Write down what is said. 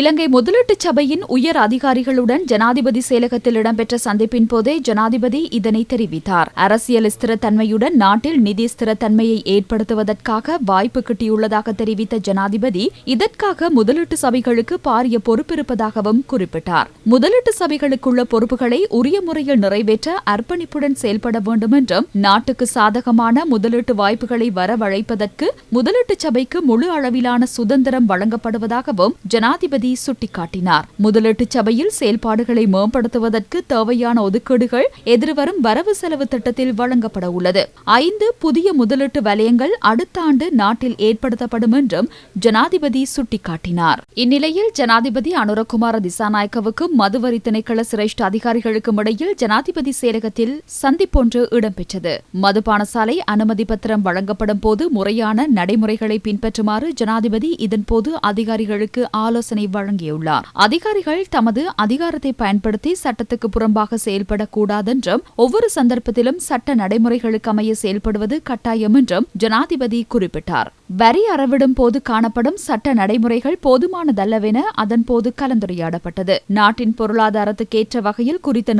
இலங்கை முதலீட்டு சபையின் உயர் அதிகாரிகளுடன் ஜனாதிபதி செயலகத்தில் இடம்பெற்ற சந்திப்பின் போதே ஜனாதிபதி இதனை தெரிவித்தார். அரசியல் ஸ்திரத்தன்மையுடன் நாட்டில் நிதி ஸ்திரத்தன்மையை ஏற்படுத்துவதற்காக வாய்ப்பு கிட்டியுள்ளதாக தெரிவித்த ஜனாதிபதி இதற்காக முதலீட்டு சபைகளுக்கு பாரிய பொறுப்பிருப்பதாகவும் குறிப்பிட்டார். முதலீட்டு சபைகளுக்குள்ள பொறுப்புகளை உரிய முறையில் நிறைவேற்ற அர்ப்பணிப்புடன் செயல்பட வேண்டும் என்றும் நாட்டுக்கு சாதகமான முதலீட்டு வாய்ப்புகளை வரவழைப்பதற்கு முதலீட்டு சபைக்கு முழு அளவிலான சுதந்திரம் வழங்கப்படுவதாகவும் ஜனாதிபதி சுட்டிக்காட்டினார். முதலீட்டு சபையில் செயல்பாடுகளை மேம்படுத்துவதற்கு தேவையான ஒதுக்கீடுகள் எதிர்வரும் வரவு செலவு திட்டத்தில் வழங்கப்பட உள்ளது. ஐந்து புதிய முதலீட்டு வலயங்கள் அடுத்த ஆண்டு நாட்டில் ஏற்படுத்தப்படும் என்றும் ஜனாதிபதி சுட்டிக்காட்டினார். இந்நிலையில் ஜனாதிபதி அனுரகுமார திசாநாயக்கவுக்கும் மதுவரி திணைக்கள சிரேஷ்ட அதிகாரிகளுக்கும் இடையில் ஜனாதிபதி செயலகத்தில் சந்திப்பொன்று இடம்பெற்றது. மதுபான சாலை அனுமதி பத்திரம் வழங்கப்படும் போது முறையான நடைமுறைகளை பின்பற்றுமாறு ஜனாதிபதி இதன்போது அதிகாரிகளுக்கு ஆலோசனை வழங்கியுள்ளார். அதிகாரிகள் தமது அதிகாரத்தை பயன்படுத்தி சட்டத்துக்கு புறம்பாக செயல்படக்கூடாதென்றும் ஒவ்வொரு சந்தர்ப்பத்திலும் சட்ட நடைமுறைகளுக்கு அமைய செயல்படுவது கட்டாயம் என்றும் ஜனாதிபதி குறிப்பிட்டார். வரி அறவிடும் போது காணப்படும் சட்ட நடைமுறைகள் போதுமானதல்லவென அதன்போது கலந்துரையாடப்பட்டது. நாட்டின் பொருளாதாரத்துக்கேற்ற வகையில் குறித்த